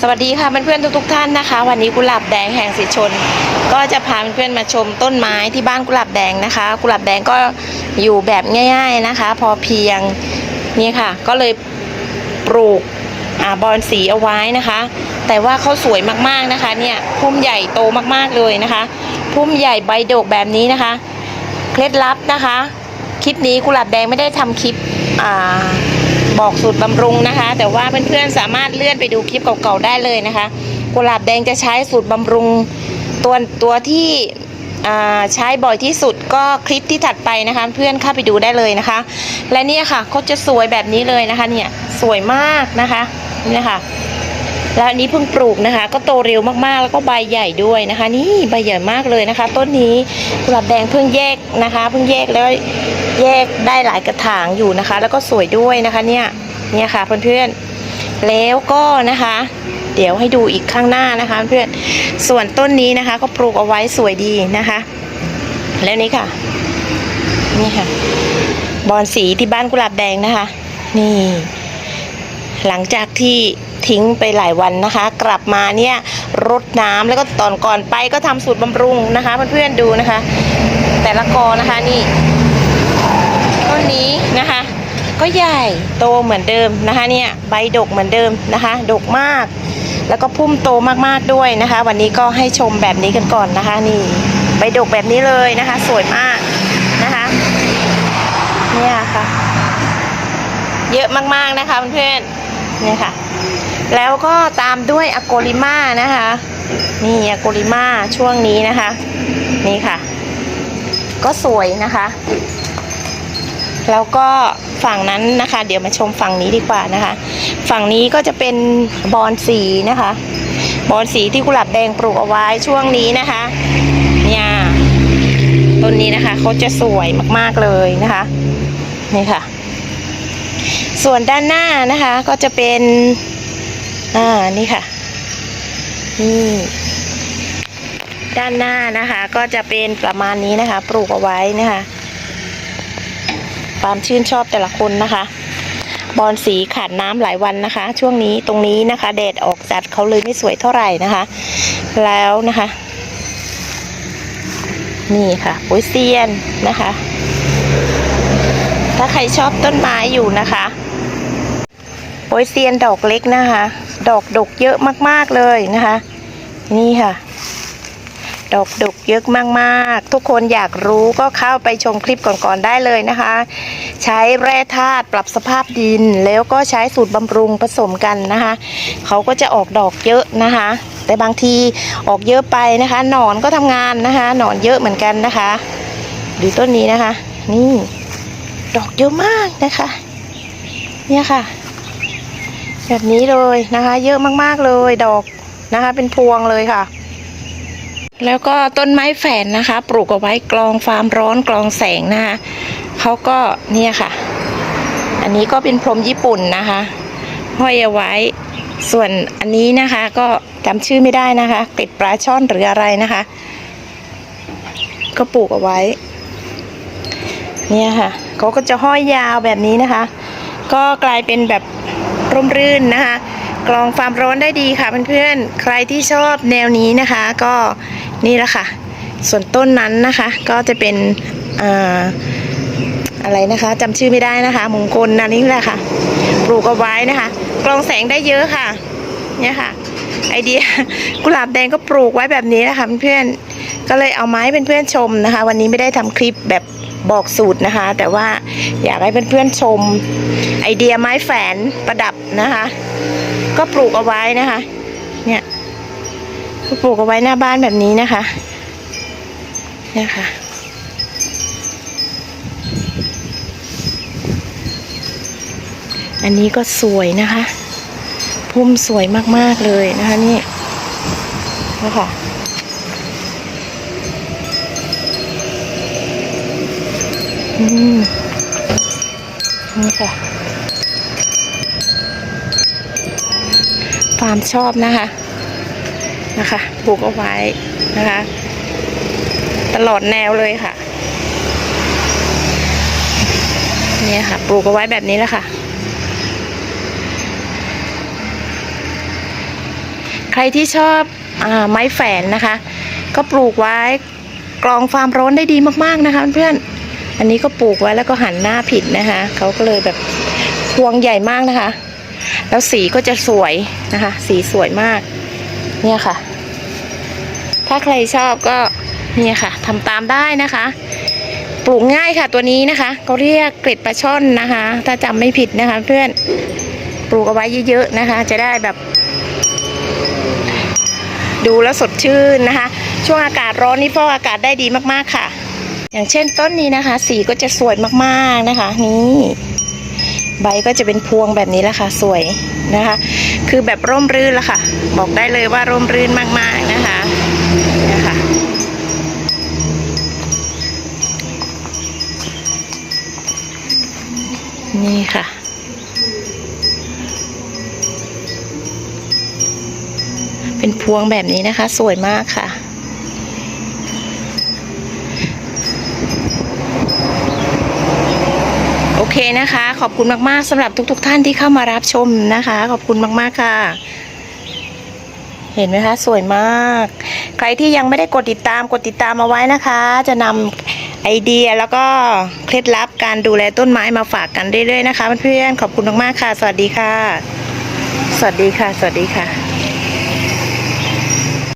สวัสดีค่ะเพื่อนๆทุกๆท่านนะคะ วันนี้กุหลาบแดงแห่งสิชน ก็จะพาเพื่อนๆมาชมต้นไม้ที่บ้านกุหลาบแดงนะคะ กุหลาบแดงก็อยู่แบบง่าย ๆนะคะ พอเพียงนี่ค่ะ ก็เลยปลูกอ่าบอนสีเอาไว้นะคะ แต่ว่าเขาสวยมากๆนะคะ เนี่ยพุ่มใหญ่โตมากๆเลยนะคะ พุ่มใหญ่ใบโดกแบบนี้นะคะเคล็ดลับนะคะ คลิปนี้กุหลาบแดงไม่ได้ทำคลิปอ่า บอกสูตรบำรุงนะคะ แต่ว่าเพื่อนๆสามารถเลื่อนไปดูคลิปเก่าๆได้เลยนะคะกุหลาบแดงจะใช้สูตรบำรุงตัวตัวที่ใช้บ่อยที่สุดก็คลิปที่ถัดไปนะคะ เพื่อนเข้าไปดูได้เลยนะคะ และเนี่ยค่ะเขาจะสวยแบบนี้เลยนะคะเนี่ยสวยมากนะคะนี่ค่ะ แล้วอันนี้เพิ่งปลูกนะคะ ก็โตเร็วมากๆ แล้วก็ใบใหญ่ด้วยนะคะ นี่ใบใหญ่มากเลยนะคะ ต้นนี้กุหลาบแดงเพิ่งแยกนะคะ เพิ่งแยกแล้วแยกได้หลายกระถางอยู่นะคะ แล้วก็สวยด้วยนะคะเนี่ยเนี่ยค่ะเพื่อนๆแล้วก็นะคะ เดี๋ยวให้ดูอีกข้างหน้านะคะเพื่อนส่วนต้นนี้นะคะ ก็ปลูกเอาไว้สวยดีนะคะ แล้วนี่ค่ะ นี่ค่ะ บอนสีที่บ้านกุหลาบแดงนะคะ นี่ หลังจากที่ ทิ้งไปหลายวันนะคะ กลับมาเนี่ยรดน้ำแล้วก็ตอนก่อนไปก็ทำสูตรบำรุงนะคะเพื่อนๆดูนะคะ แต่ละกอนะคะนี่ต้นนี้นะคะ ก็ใหญ่โตเหมือนเดิมนะคะเนี่ยใบดกเหมือนเดิมนะคะ ดกมาก แล้วก็พุ่มโตมากๆด้วยนะคะ วันนี้ก็ให้ชมแบบนี้กันก่อนนะคะ นี่ใบดกแบบนี้เลยนะคะ สวยมากนะคะเนี่ยค่ะ เยอะมากๆนะคะเพื่อนๆเนี่ยค่ะ แล้วก็ตามด้วยอโกลิมานะคะ นี่อโกลิมาช่วงนี้นะคะ นี่ค่ะ ก็สวยนะคะ แล้วก็ฝั่งนั้นนะคะ เดี๋ยวมาชมฝั่งนี้ดีกว่านะคะ ฝั่งนี้ก็จะเป็นบอนสีนะคะ บอนสีที่กุหลาบแดงปลูกเอาไว้ช่วงนี้นะคะเนี่ยต้นนี้นะคะเขาจะสวยมากๆเลยนะคะนี่ค่ะ ส่วนด้านหน้านะคะก็จะเป็น อ่านี่ค่ะ นี่ด้านหน้านะคะ ก็จะเป็นประมาณนี้นะคะ ปลูกเอาไว้นะคะความชื่นชอบแต่ละคนนะคะ บอนสีขาดน้ำหลายวันนะคะ ช่วงนี้ตรงนี้นะคะ แดดออกจัดเขาเลยไม่สวยเท่าไหร่นะคะ แล้วนะคะ นี่ค่ะโปุ้ยเซียนนะคะ ถ้าใครชอบต้นไม้อยู่นะคะโปยเซียนดอกเล็กนะคะ ดอกดกเยอะมากๆเลยนะคะ นี่ค่ะ ดอกดกเยอะมากๆ ทุกคนอยากรู้ก็เข้าไปชมคลิปก่อนๆได้เลยนะคะ ใช้แร่ธาตุปรับสภาพดิน แล้วก็ใช้สูตรบำรุงผสมกันนะคะ เขาก็จะออกดอกเยอะนะคะ แต่บางทีออกเยอะไปนะคะหนอนก็ทำงานนะคะหนอนเยอะเหมือนกันนะคะดูต้นนี้นะคะ นี่ ดอกเยอะมากนะคะ เนี่ยค่ะ แบบนี้เลยนะคะ เยอะมากๆเลยดอกนะคะ เป็นพวงเลยค่ะ แล้วก็ต้นไม้แฝนนะคะ ปลูกเอาไว้กรองความร้อนกรองแสงนะคะเขาก็เนี่ยค่ะ อันนี้ก็เป็นพรมญี่ปุ่นนะคะ ห้อยเอาไว้ส่วนอันนี้นะคะ ก็จำชื่อไม่ได้นะคะเป็ดปลาช่อนหรืออะไรนะคะ ก็ปลูกเอาไว้ เนี่ยค่ะเขาก็จะห้อยยาวแบบนี้นะคะ ก็กลายเป็นแบบ ร่มรื่นนะคะกรองความร้อนได้ดีค่ะเพื่อนๆ ใครที่ชอบแนวนี้นะคะ ก็นี่แหละค่ะ ส่วนต้นนั้นนะคะ ก็จะเป็นออะไรนะคะจำชื่อไม่ได้นะคะมงคลนะนี่แหละค่ะ ปลูกเอาไว้นะคะ กรองแสงได้เยอะค่ะ เนี่ยค่ะ ไอเดียกุหลาบแดงก็ปลูกไว้แบบนี้นะคะเพื่อนก็เลยเอาไมาให้เพื่อนชมนะคะ วันนี้ไม่ได้ทำคลิปแบบบอกสูตรนะคะ แต่ว่าอยากให้เพื่อนๆชม ไอเดียไม้แฝนประดับนะคะ ก็ปลูกเอาไว้นะคะ เนี่ยก็ปลูกเอาไว้หน้าบ้านแบบนี้นะคะ เนี่ยค่ะอันนี้ก็สวยนะคะ พุ่มสวยมาก ๆ เลยนะคะนี่นะคะอืมนี่ค่ะความชอบนะคะนะคะปลูกเอาไว้นะคะ ตลอดแนวเลยค่ะเนี่ยค่ะปลูกเอาไว้แบบนี้แหละค่ะ ใครที่ชอบอไม้แฝนนะคะ ก็ปลูกไว้กรองความร้อนได้ดีมากๆนะคะเพื่อนอันนี้ก็ปลูกไว้แล้วก็หันหน้าผิดนะคะเขาก็เลยแบบพวงใหญ่มากนะคะ แล้วสีก็จะสวยนะคะ สีสวยมาก เนี่ยค่ะ ถ้าใครชอบก็เนี่ยค่ะทำตามได้นะคะ ปลูกง่ายค่ะตัวนี้นะคะเขาเรียกเกล็ดปลาช่อนนะคะ ถ้าจำไม่ผิดนะคะ เพื่อนปลูกเอาไว้เยอะๆนะคะ จะได้แบบ ดูแล้วสดชื่นนะคะ ช่วงอากาศร้อนนี่ฟอกอากาศได้ดีมากๆค่ะ อย่างเช่นต้นนี้นะคะ สีก็จะสวยมากๆนะคะ นี่ใบก็จะเป็นพวงแบบนี้แหละค่ะ สวยนะคะ คือแบบร่มรื่นละค่ะ บอกได้เลยว่าร่มรื่นมากๆนะคะนี่ยค่ะนี่ค่ะ เป็นพวงแบบนี้นะคะ สวยมากค่ะ โอเคนะคะ ขอบคุณมาก ๆสำหรับทุกๆท่านที่เข้ามารับชมนะคะ ขอบคุณมาก ๆ ค่ะ เห็นไหมคะ สวยมาก ใครที่ยังไม่ได้กดติดตามกดติดตามเอาไว้นะคะ จะนำไอเดียแล้วก็เคล็ดลับการดูแลต้นไม้มาฝากกันเรื่อยๆนะคะเพื่อนๆขอบคุณมากๆค่ะ สวัสดีค่ะ สวัสดีค่ะ สวัสดีค่ะ